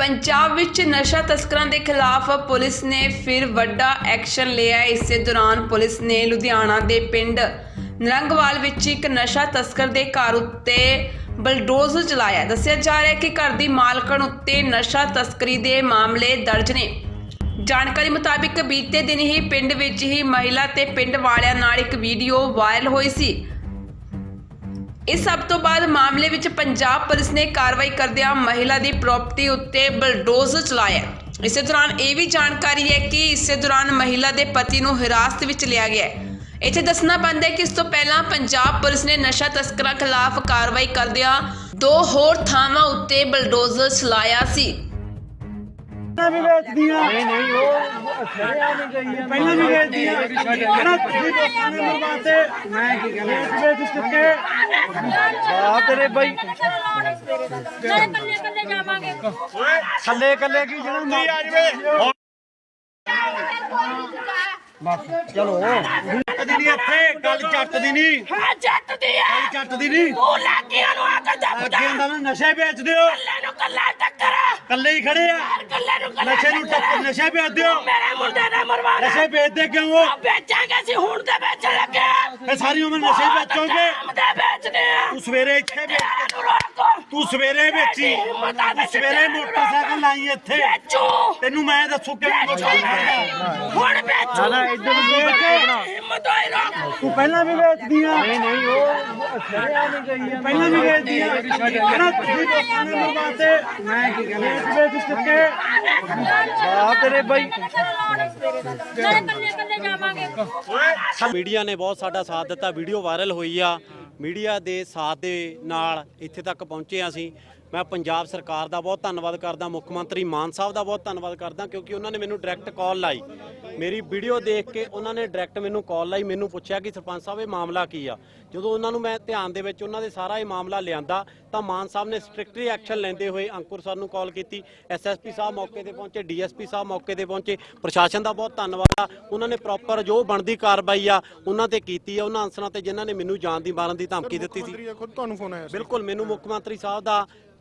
ਪੰਜਾਬ ਵਿੱਚ ਨਸ਼ਾ ਤਸਕਰਾਂ ਦੇ ਖਿਲਾਫ ਪੁਲਿਸ ਨੇ ਫਿਰ ਵੱਡਾ ਐਕਸ਼ਨ ਲਿਆ। ਇਸੇ ਦੌਰਾਨ ਪੁਲਿਸ ਨੇ ਲੁਧਿਆਣਾ ਦੇ ਪਿੰਡ ਨਰੰਗਵਾਲ ਵਿੱਚ ਇੱਕ ਨਸ਼ਾ ਤਸਕਰ ਦੇ ਘਰ ਉੱਤੇ ਬਲਡੋਜ਼ਰ ਚਲਾਇਆ। ਦੱਸਿਆ ਜਾ ਰਿਹਾ ਹੈ ਕਿ ਘਰ ਦੀ ਮਾਲਕਣ ਉੱਤੇ ਨਸ਼ਾ ਤਸਕਰੀ ਦੇ ਮਾਮਲੇ ਦਰਜ ਨੇ। ਜਾਣਕਾਰੀ ਮੁਤਾਬਿਕ ਬੀਤੇ ਦਿਨ ਹੀ ਪਿੰਡ ਵਿੱਚ ਹੀ ਮਹਿਲਾ ਤੇ ਪਿੰਡ ਵਾਲਿਆਂ ਨਾਲ ਇੱਕ ਵੀਡੀਓ ਵਾਇਰਲ ਹੋਈ ਸੀ। ਇਸ ਸਭ ਤੋਂ ਬਾਅਦ ਮਾਮਲੇ ਵਿੱਚ ਪੰਜਾਬ ਪੁਲਿਸ ਨੇ ਕਾਰਵਾਈ ਕਰਦਿਆਂ ਮਹਿਲਾ ਦੀ ਪ੍ਰਾਪਰਟੀ ਉੱਤੇ ਬਲਡੋਜ਼ਰ ਚਲਾਇਆ ਇਸੇ ਦੌਰਾਨ ਇਹ ਵੀ ਜਾਣਕਾਰੀ ਹੈ ਕਿ ਇਸੇ ਦੌਰਾਨ ਮਹਿਲਾ ਦੇ ਪਤੀ ਨੂੰ ਹਿਰਾਸਤ ਵਿੱਚ ਲਿਆ ਗਿਆ ਹੈ। ਇੱਥੇ ਦੱਸਣਾ ਬਣਦਾ ਹੈ ਕਿ ਇਸ ਤੋਂ ਪਹਿਲਾਂ ਪੰਜਾਬ ਪੁਲਿਸ ਨੇ ਨਸ਼ਾ ਤਸਕਰਾਂ ਖਿਲਾਫ ਕਾਰਵਾਈ ਕਰਦਿਆਂ ਦੋ ਹੋਰ ਥਾਵਾਂ ਉੱਤੇ ਬਲਡੋਜ਼ਰ ਚਲਾਇਆ ਸੀ। ਪਹਿਲਾਂ ਵੀ ਵੇਚਦੀਆਂ। ਨਹੀਂ ਨਹੀਂ ਉਹ ਛੜਿਆ ਨਹੀਂ ਗਈ ਪਹਿਲਾਂ ਵੀ ਵੇਚਦੀਆਂ ਕਹਿੰਦਾ ਤੁਸੀਂ ਲੋਕਾਂ ਨੇ ਮਰਵਾਤੇ ਮੈਂ ਕੀ ਕਹਿੰਦਾ ਵੇਚ ਵੇਚ ਚੁੱਕੇ। ਆ ਤੇਰੇ ਬਾਈ। ਨਾਲੇ ਕੱਲੇ ਕੱਲੇ ਜਾਵਾਂਗੇ। ਥੱਲੇ ਕੱਲੇ ਕੀ ਜਿਹੜਾ ਆ ਜਵੇ? ਬਸ। ਚਲੋ। ਕਦੀ ਨਹੀਂ ਇੱਥੇ। ਗੱਲ ਜੱਟ ਦੀ ਨਹੀਂ। ਹਾਂ ਜੱਟ ਦੀ ਆ। ਗੱਲ ਜੱਟ ਦੀ ਨਹੀਂ। ਉਹ ਲਾਗੀਆਂ ਨੂੰ ਆ ਕੇ ਦੱਬ ਅੱਗੇ ਹੁੰਦਾ ਨਾ ਨਸ਼ੇ ਵੇਚਦੇ ਹੋ ਕੱਲੇ ਨੂੰ ਕੱਲਾ ਟੱਕਰ। ਕੱਲੇ ਹੀ ਖੜੇ ਆ। ਨਸ਼ੇ ਨੂੰ ਟੱਕਰ ਨਸ਼ੇ ਵੇਚਦੇ ਹੋ। ਮੇਰੇ ਮੁੰਡੇ ਨੇ ਮਰਵਾਣਾ ਨਸ਼ੇ ਵੇਚਦੇ ਕਿਉਂ ਹੋ? ਵੇਚਾਂਗੇ ਸੀ ਹੁਣ ਤੇ ਵੇਚਣ ਲੱਗੇ ਇਹ ਸਾਰੀ ਉਮਰ ਨਸ਼ੇ ਵੇਚੋਗੇ? ਹਮ ਤੇ ਵੇਚਦੇ ਆ। ਤੂੰ ਸਵੇਰੇ ਇੱਥੇ ਵੇਚ ਰੋਕੋ ਤੂੰ ਸਵੇਰੇ ਵੇਚੀ ਤੂੰ ਸਵੇਰੇ ਮੋਟਰਸਾਈਕਲ ਲਾਈ ਇੱਥੇ। ਵੇਚੋ। ਤੈਨੂੰ ਮੈਂ ਦੱਸੂ ਕਿਵੇਂ ਮੋਟਰਸਾਈਕਲ ਹੁਣ ਵੇਚੋ। ਨਾ ਇੱਧਰ ਨੂੰ ਵੇਚ ਹਿੰਮਤ ਹੋਈ ਰੋਕ ਤੂੰ ਪਹਿਲਾਂ ਵੀ ਵੇਚਦੀਆਂ। ਨਹੀਂ ਨਹੀਂ ਉਹ ਛੜਿਆ ਨਹੀਂ ਗਈ ਪਹਿਲਾਂ ਵੀ ਵੇਚਦੀਆਂ। ਕਹਿੰਦਾ ਤੁਸੀਂ ਲੋਕਾਂ ਨੇ ਮਰਵਾਤੇ ਮੈਂ ਕੀ ਕਹਿੰਦਾ? ਵੇਚ ਵੇਚ ਚੁੱਕੇ ਆ ਤੇਰੇ ਬਾਈ। ਨਾਲੇ ਕੱਲੇ ਕੱਲੇ ਜਾਵਾਂਗੇ। ਮੀਡੀਆ ਨੇ ਬਹੁਤ ਸਾਡਾ ਸਾਥ ਦਿੱਤਾ। ਵੀਡੀਓ ਵਾਇਰਲ ਹੋਈ ਆ। ਮੀਡੀਆ ਦੇ ਸਾਥ ਦੇ ਨਾਲ ਇੱਥੇ ਤੱਕ ਪਹੁੰਚੇ ਹਾਂ ਅਸੀਂ। ਮੈਂ ਪੰਜਾਬ ਸਰਕਾਰ ਦਾ ਬਹੁਤ ਧੰਨਵਾਦ ਕਰਦਾ, ਮੁੱਖ ਮੰਤਰੀ ਮਾਨ ਸਾਹਿਬ ਦਾ ਬਹੁਤ ਧੰਨਵਾਦ ਕਰਦਾ ਕਿਉਂਕਿ ਉਹਨਾਂ ਨੇ ਮੈਨੂੰ ਡਾਇਰੈਕਟ ਕਾਲ ਲਾਈ। ਮੇਰੀ ਵੀਡੀਓ ਦੇਖ ਕੇ ਉਹਨਾਂ ਨੇ ਡਾਇਰੈਕਟ ਮੈਨੂੰ ਕਾਲ ਲਾਈ, ਮੈਨੂੰ ਪੁੱਛਿਆ ਕਿ ਸਰਪੰਚ ਸਾਹਿਬ, ਇਹ ਮਾਮਲਾ ਕੀ ਆ? ਜਦੋਂ ਉਹਨਾਂ ਨੂੰ ਮੈਂ ਧਿਆਨ ਦੇ ਵਿੱਚ, ਉਹਨਾਂ ਦੇ ਸਾਰਾ ਇਹ ਮਾਮਲਾ ਲਿਆਂਦਾ ਤਾਂ ਮਾਨ ਸਾਹਿਬ ਨੇ ਸਟ੍ਰਿਕਟਲੀ ਐਕਸ਼ਨ ਲੈਂਦੇ ਹੋਏ ਅੰਕੁਰ ਸਰ ਨੂੰ ਕਾਲ ਕੀਤੀ। ਐਸਐਸਪੀ ਸਾਹਿਬ ਮੌਕੇ ਤੇ ਪਹੁੰਚੇ ਡੀਐਸਪੀ ਸਾਹਿਬ ਮੌਕੇ ਤੇ ਪਹੁੰਚੇ। ਪ੍ਰਸ਼ਾਸਨ ਦਾ ਬਹੁਤ ਧੰਨਵਾਦ ਆ। ਉਹਨਾਂ ਨੇ ਪ੍ਰੋਪਰ ਜੋ ਬਣਦੀ ਕਾਰਵਾਈ ਆ ਉਹਨਾਂ ਤੇ ਕੀਤੀ ਆ। ਉਹਨਾਂ ਅਨਸਰਾਂ ਤੇ ਜਿਨ੍ਹਾਂ ਨੇ ਮੈਨੂੰ ਜਾਨ ਦੀ ਮਾਰਨ ਦੀ ਧਮਕੀ ਦਿੱਤੀ ਸੀ। ਤੁਹਾਨੂੰ ਫੋਨ ਆਇਆ ਬਿਲਕੁਲ ਮੈਨੂੰ ਮੁੱਖ ਮੰਤਰੀ ਸਾਹਿਬ ਦਾ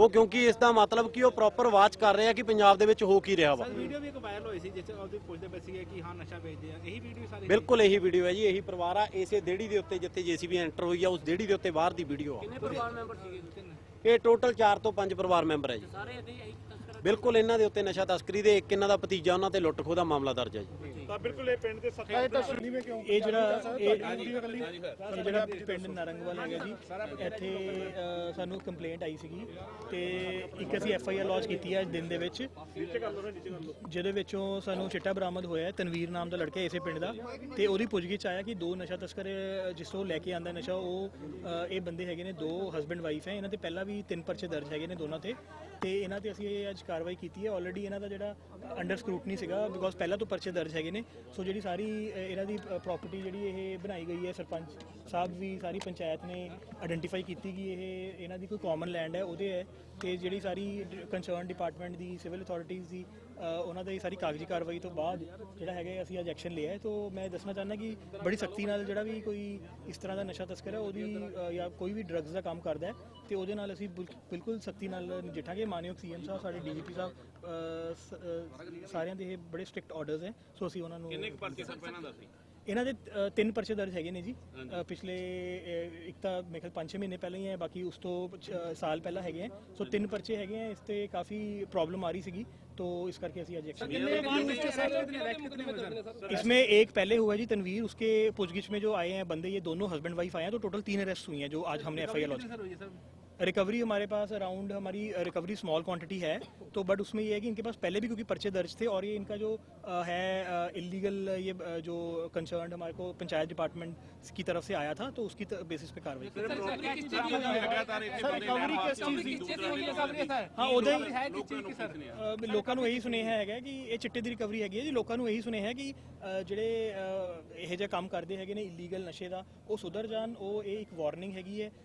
ਉਹ ਕਿਉਂਕਿ ਇਸ ਦਾ ਮਤਲਬ ਕਿ ਉਹ ਪ੍ਰੋਪਰ ਵਾਚ ਕਰ ਰਿਹਾ ਕਿ ਪੰਜਾਬ ਦੇ ਵਿੱਚ ਹੋ ਕੀ ਰਿਹਾ ਵਾ। ਵੀਡੀਓ ਵੀ ਇੱਕ ਵਾਇਰਲ ਹੋਈ ਸੀ ਜਿਸ ਉਹਦੇ ਪੁੱਛਦੇ ਪਏ ਸੀਗੇ ਕਿ ਹਾਂ ਨਸ਼ਾ ਵੇਚਦੇ ਆ। ਇਹੀ ਵੀਡੀਓ ਸਾਰੀ ਬਿਲਕੁਲ ਇਹੀ ਵੀਡੀਓ ਹੈ ਜੀ ਇਹੀ ਪਰਿਵਾਰ ਆ ਇਸੇ ਦੇੜੀ ਦੇ ਉੱਤੇ ਜਿੱਥੇ ਜੀਸੀਬੀ ਐਂਟਰ ਹੋਈ ਆ ਉਸ ਦੇੜੀ ਦੇ ਉੱਤੇ ਬਾਹਰ ਦੀ ਵੀਡੀਓ ਆ। ਕਿੰਨੇ ਪਰਿਵਾਰ ਮੈਂਬਰ ਸੀਗੇ ਤਿੰਨ? ਇਹ ਟੋਟਲ 4 ਤੋਂ 5 ਪਰਿਵਾਰ ਮੈਂਬਰ ਹੈ ਜੀ। ਸਾਰੇ ਬਿਲਕੁਲ ਇਹਨਾਂ ਦੇ ਉੱਤੇ ਨਸ਼ਾ ਤਸਕਰੀ ਦੇ ਇੱਕ ਇਹਨਾਂ ਦਾ ਭਤੀਜਾ ਉਹਨਾਂ ਤੇ ਲੁੱਟ ਖੋਹ ਦਾ ਮਾਮਲਾ ਦਰਜ ਹੈ ਜੀ। ਤਾਂ ਬਿਲਕੁਲ ਇਹ ਪਿੰਡ ਦੇ ਸਰਕਾਰ ਦਾ ਸੁਣੀਵੇਂ ਕਿਉਂ। ਇਹ ਜਿਹੜਾ ਇਹ ਇਹ ਜਿਹੜਾ ਪਿੰਡ ਨਰੰਗਵਾਲ ਹੈਗਾ ਜੀ ਇੱਥੇ ਅ, ਸਾਨੂੰ ਕੰਪਲੇਂਟ ਆਈ ਸੀਗੀ ਤੇ ਇੱਕ ਅਸੀਂ ਐਫ ਆਈ ਆਰ ਲੌਂਚ ਕੀਤੀ ਹੈ ਅੱਜ ਦਿਨ ਦੇ ਵਿੱਚ। ਜਿਹਦੇ ਵਿੱਚੋਂ ਸਾਨੂੰ ਚਿੱਟਾ ਬਰਾਮਦ ਹੋਇਆ ਹੈ ਤਨਵੀਰ ਨਾਮ ਦਾ ਲੜਕਾ ਇਸੇ ਪਿੰਡ ਦਾ ਤੇ ਉਹਦੀ ਪੁੱਛਗਿੱਛ ਆਇਆ ਕਿ ਦੋ ਨਸ਼ਾ ਤਸਕਰ ਜਿਸ ਤੋਂ ਲੈ ਕੇ ਆਂਦਾ ਨਸ਼ਾ ਉਹ ਇਹ ਬੰਦੇ ਹੈਗੇ ਨੇ ਦੋ ਹਸਬੰਡ ਵਾਈਫ ਹੈ। ਇਹਨਾਂ ਤੇ ਪਹਿਲਾਂ ਵੀ ਤਿੰਨ ਪਰਚੇ ਦਰਜ ਹੈਗੇ ਨੇ ਦੋਨਾਂ ਤੇ। ਤੇ ਇਹਨਾਂ ਤੇ ਅਸੀਂ ਇਹ ਅੱਜ ਕਾਰਵਾਈ ਕੀਤੀ ਹੈ। ਆਲਰੇਡੀ ਇਹਨਾਂ ਦਾ ਜਿਹੜਾ ਅੰਡਰ ਸਕਰੂਟਨੀ ਸੀਗਾ ਬਿਕੋਜ਼ ਪਹਿਲਾਂ ਤੋਂ ਪਰਚੇ ਦਰਜ ਹੈਗੇ ਨੇ। ਸੋ ਜਿਹੜੀ ਸਾਰੀ ਇਹਨਾਂ ਦੀ ਪ੍ਰਾਪਰਟੀ ਜਿਹੜੀ ਇਹ ਬਣਾਈ ਗਈ ਹੈ, ਸਰਪੰਚ ਸਾਹਿਬ ਵੀ ਸਾਰੀ ਪੰਚਾਇਤ ਨੇ ਆਇਡੈਂਟੀਫਾਈ ਕੀਤੀ ਕਿ ਇਹ, ਇਹਨਾਂ ਦੀ ਕੋਈ ਕਾਮਨ ਲੈਂਡ ਹੈ, ਉਹਦੇ ਹੈ। ਤੇ ਜਿਹੜੀ ਸਾਰੀ ਕੰਸਰਨ ਡਿਪਾਰਟਮੈਂਟ ਦੀ ਸਿਵਲ ਅਥਾਰਟੀਜ਼ ਦੀ ਉਹਨਾਂ ਦੀ ਸਾਰੀ ਕਾਗਜ਼ੀ ਕਾਰਵਾਈ ਤੋਂ ਬਾਅਦ ਜਿਹੜਾ ਹੈਗਾ ਅਸੀਂ ਅੱਜ ਐਕਸ਼ਨ ਲਿਆ ਹੈ। ਤੋਂ ਮੈਂ ਦੱਸਣਾ ਚਾਹੁੰਦਾ ਕਿ ਬੜੀ ਸਖਤੀ ਨਾਲ ਜਿਹੜਾ ਵੀ ਕੋਈ ਇਸ ਤਰ੍ਹਾਂ ਦਾ ਨਸ਼ਾ ਤਸਕਰ ਹੈ ਉਹਦੀ ਜਾਂ ਕੋਈ ਵੀ ਡਰੱਗਸ ਦਾ ਕੰਮ ਕਰਦਾ ਹੈ ਤੇ ਉਹਦੇ ਨਾਲ ਅਸੀਂ ਬਿਲ- ਬਿਲਕੁਲ ਸਖਤੀ ਨਾਲ ਨਜਿੱਠਾਂਗੇ। ਮਾਨਯੋਗ ਸੀਐਮ ਸਾਹਿਬ ਸਾਡੇ ਡੀਜੀਪੀ ਸਾਹਿਬ ਅ, ਸ- ਸਾਰਿਆਂ ਦੇ ਇਹ ਬੜੇ ਸਟ੍ਰਿਕਟ ਆਰਡਰਸ ਹੈ। ਸੋ ਅਸੀਂ ਉਹਨਾਂ ਨੂੰ ਕਿੰਨੇ ਪਰਚੇ ਸਰ ਪਹਿਲਾਂ ਦੱਸੀ? ਇਹਨਾਂ ਦੇ ਅ, ਤਿੰਨ ਪਰਚੇ ਦਰਜ ਹੈਗੇ ਨੇ ਜੀ ਅ, ਪਿਛਲੇ ਅ, ਇੱਕ ਤਾਂ ਮੇਰੇ ਖਿਆਲ 5-6 ਮਹੀਨੇ ਪਹਿਲਾਂ ਹੀ ਹੈ ਬਾਕੀ ਉਸ ਤੋਂ ਛ- ਸਾਲ ਪਹਿਲਾਂ ਹੈਗੇ ਹੈ ਸੋ ਤਿੰਨ ਪਰਚੇ ਹੈਗੇ ਹੈ ਇਸ ਤੇ ਕਾਫੀ ਪ੍ਰੋਬਲਮ ਆ ਰਹੀ ਸੀਗੀ तो इस करके ਅਸੀਂ आज एक्शन इसमें एक पहले हुआ जी तनवीर उसके पूछगिछ में जो आए हैं बंदे ये दोनों हस्बैंड वाइफ आए हैं तो टोटल तीन अरेस्ट हुई हैं जो आज हमने F I R launch recovery हमारे पास अराउंड हमारी रिकवरी स्मॉल क्वांटिटी है तो बट उसमें ये है कि इनके पास पहले भी क्योंकि पर्चे दर्ज थे और ये इनका जो अ, है इलीगल ये अ, जो कंसर्न हमारे को पंचायत डिपार्टमेंट की तरफ से आया था तो उसकी बेसिस पे कार्रवाई की ਹਾਂ ਉਦੋਂ ਹੀ ਹੈ ਕਿ ਚੀਜ਼ ਕਿ ਸਰ ਲੋਕਾਂ ਨੂੰ ਇਹੀ ਸੁਨੇਹਾ ਹੈਗਾ ਕਿ ਇਹ ਚਿੱਟੇ ਦੀ ਰਿਕਵਰੀ ਹੈਗੀ ਹੈ ਜੀ ਲੋਕਾਂ ਨੂੰ ਇਹੀ ਸੁਨੇਹਾ ਹੈ ਕਿ ਅ, ਜਿਹੜੇ ਅ, ਇਹੋ ਜਿਹੇ ਕੰਮ ਕਰਦੇ ਹੈਗੇ ਨੇ ਇਲੀਗਲ ਨਸ਼ੇ ਦਾ ਉਹ ਸੁਧਰ ਜਾਣ ਉਹ ਇਹ ਇੱਕ ਵਾਰਨਿੰਗ ਹੈਗੀ ਹੈ